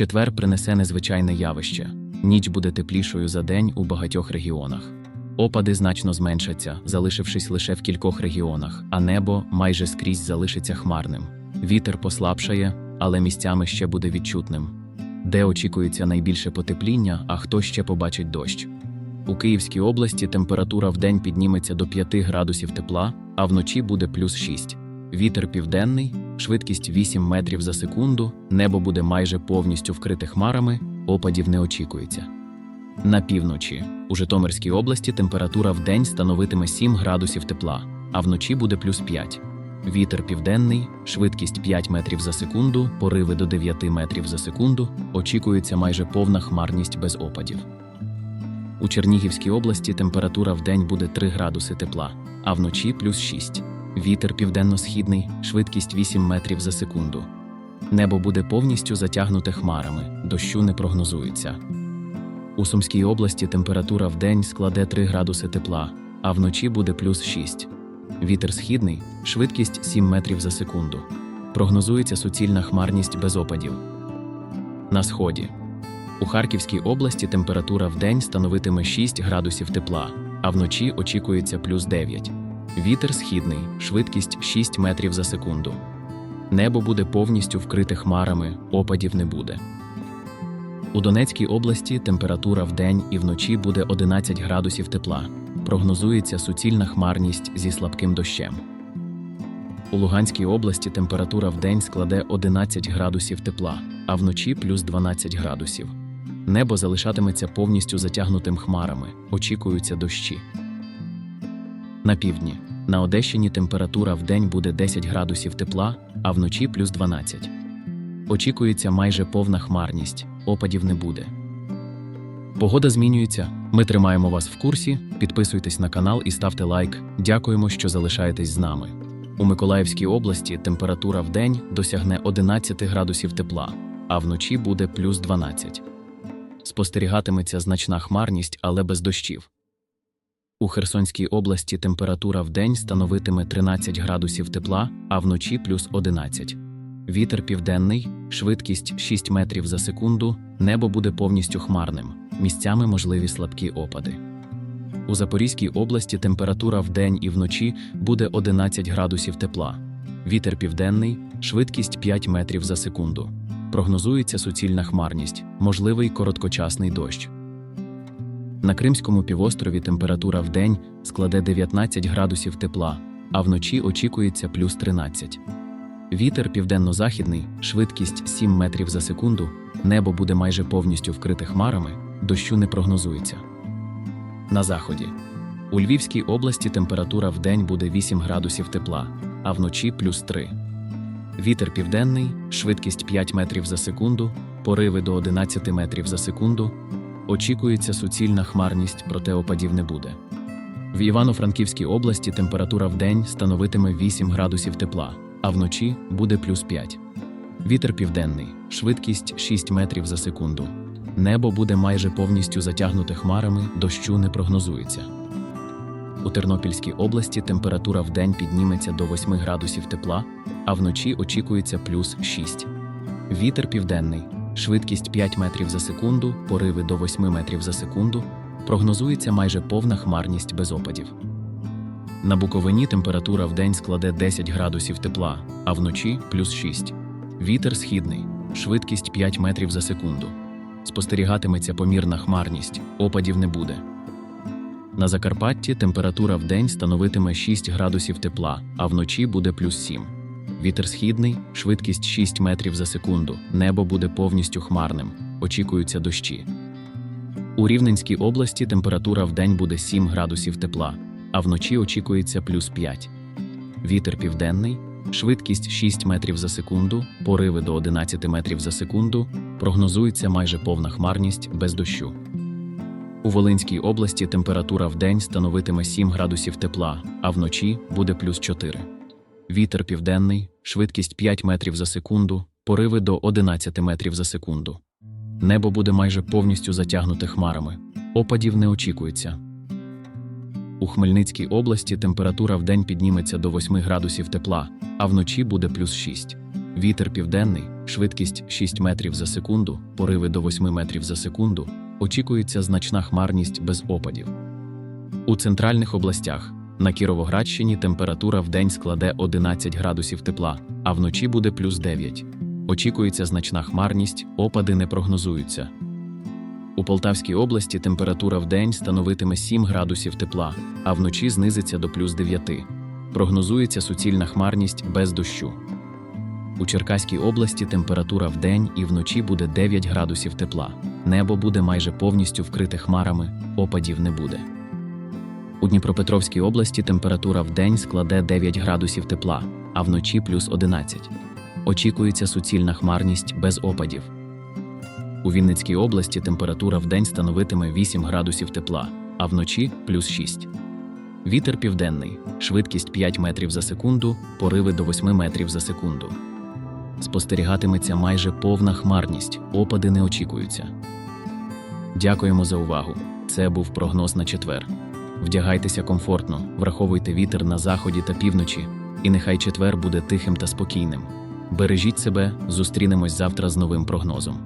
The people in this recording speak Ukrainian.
Четвер принесе незвичайне явище. Ніч буде теплішою за день у багатьох регіонах. Опади значно зменшаться, залишившись лише в кількох регіонах, а небо майже скрізь залишиться хмарним. Вітер послабшає, але місцями ще буде відчутним. Де очікується найбільше потепління, а хто ще побачить дощ. У Київській області температура вдень підніметься до 5 градусів тепла, а вночі буде плюс 6. Вітер південний, швидкість 8 метрів за секунду, небо буде майже повністю вкрите хмарами, опадів не очікується. На півночі у Житомирській області температура вдень становитиме 7 градусів тепла, а вночі буде плюс 5. Вітер південний, швидкість 5 метрів за секунду, пориви до 9 метрів за секунду, очікується майже повна хмарність без опадів. У Чернігівській області температура вдень буде 3 градуси тепла, а вночі плюс 6. Вітер південно-східний, швидкість 8 метрів за секунду. Небо буде повністю затягнуте хмарами, дощу не прогнозується. У Сумській області температура вдень складе 3 градуси тепла, а вночі буде плюс 6. Вітер східний, швидкість 7 метрів за секунду. Прогнозується суцільна хмарність без опадів. На сході. У Харківській області температура вдень становитиме 6 градусів тепла, а вночі очікується плюс 9. Вітер східний, швидкість 6 метрів за секунду. Небо буде повністю вкрите хмарами, опадів не буде. У Донецькій області температура вдень і вночі буде 11 градусів тепла. Прогнозується суцільна хмарність зі слабким дощем. У Луганській області температура вдень складе 11 градусів тепла, а вночі плюс 12 градусів. Небо залишатиметься повністю затягнутим хмарами, очікуються дощі. На півдні. На Одещині температура вдень буде 10 градусів тепла, а вночі плюс 12. Очікується майже повна хмарність, опадів не буде. Погода змінюється. Ми тримаємо вас в курсі. Підписуйтесь на канал і ставте лайк. Дякуємо, що залишаєтесь з нами. У Миколаївській області температура вдень досягне 11 градусів тепла, а вночі буде плюс 12. Спостерігатиметься значна хмарність, але без дощів. У Херсонській області температура вдень становитиме 13 градусів тепла, а вночі плюс 11. Вітер південний, швидкість 6 метрів за секунду, небо буде повністю хмарним, місцями можливі слабкі опади. У Запорізькій області температура вдень і вночі буде 11 градусів тепла. Вітер південний, швидкість 5 метрів за секунду. Прогнозується суцільна хмарність, можливий короткочасний дощ. На Кримському півострові температура вдень складе 19 градусів тепла, а вночі очікується плюс 13. Вітер південно-західний, швидкість 7 метрів за секунду, небо буде майже повністю вкрите хмарами, дощу не прогнозується. На заході. У Львівській області температура вдень буде 8 градусів тепла, а вночі плюс 3. Вітер південний, швидкість 5 метрів за секунду, пориви до 11 метрів за секунду. Очікується суцільна хмарність, проте опадів не буде. В Івано-Франківській області температура вдень становитиме 8 градусів тепла, а вночі буде плюс 5. Вітер південний, швидкість 6 метрів за секунду. Небо буде майже повністю затягнуте хмарами, дощу не прогнозується. У Тернопільській області температура вдень підніметься до 8 градусів тепла, а вночі очікується плюс 6. Вітер південний, швидкість 5 метрів за секунду, пориви до 8 метрів за секунду. Прогнозується майже повна хмарність без опадів. На Буковині температура вдень складе 10 градусів тепла, а вночі плюс 6. Вітер східний, швидкість 5 метрів за секунду. Спостерігатиметься помірна хмарність, опадів не буде. На Закарпатті температура вдень становитиме 6 градусів тепла, а вночі буде плюс 7. Вітер східний, швидкість 6 метрів за секунду. Небо буде повністю хмарним. Очікуються дощі. У Рівненській області температура вдень буде 7 градусів тепла, а вночі очікується плюс 5. Вітер південний, швидкість 6 метрів за секунду, пориви до 11 метрів за секунду. Прогнозується майже повна хмарність без дощу. У Волинській області температура вдень становитиме 7 градусів тепла, а вночі буде плюс 4. Вітер південний, швидкість 5 метрів за секунду, пориви до 11 метрів за секунду. Небо буде майже повністю затягнуте хмарами. Опадів не очікується. У Хмельницькій області температура вдень підніметься до 8 градусів тепла, а вночі буде плюс 6. Вітер південний, швидкість 6 метрів за секунду, пориви до 8 метрів за секунду. Очікується значна хмарність без опадів. У центральних областях на Кіровоградщині температура вдень складе 11 градусів тепла, а вночі буде плюс 9. Очікується значна хмарність, опади не прогнозуються. У Полтавській області температура вдень становитиме 7 градусів тепла, а вночі знизиться до плюс 9. Прогнозується суцільна хмарність без дощу. У Черкаській області температура вдень і вночі буде 9 градусів тепла. Небо буде майже повністю вкрите хмарами, опадів не буде. У Дніпропетровській області температура вдень складе 9 градусів тепла, а вночі плюс 11. Очікується суцільна хмарність без опадів. У Вінницькій області температура вдень становитиме 8 градусів тепла, а вночі плюс 6. Вітер південний, швидкість 5 метрів за секунду, пориви до 8 метрів за секунду. Спостерігатиметься майже повна хмарність, опади не очікуються. Дякуємо за увагу. Це був прогноз на четвер. Вдягайтеся комфортно, враховуйте вітер на заході та півночі, і нехай четвер буде тихим та спокійним. Бережіть себе, зустрінемось завтра з новим прогнозом.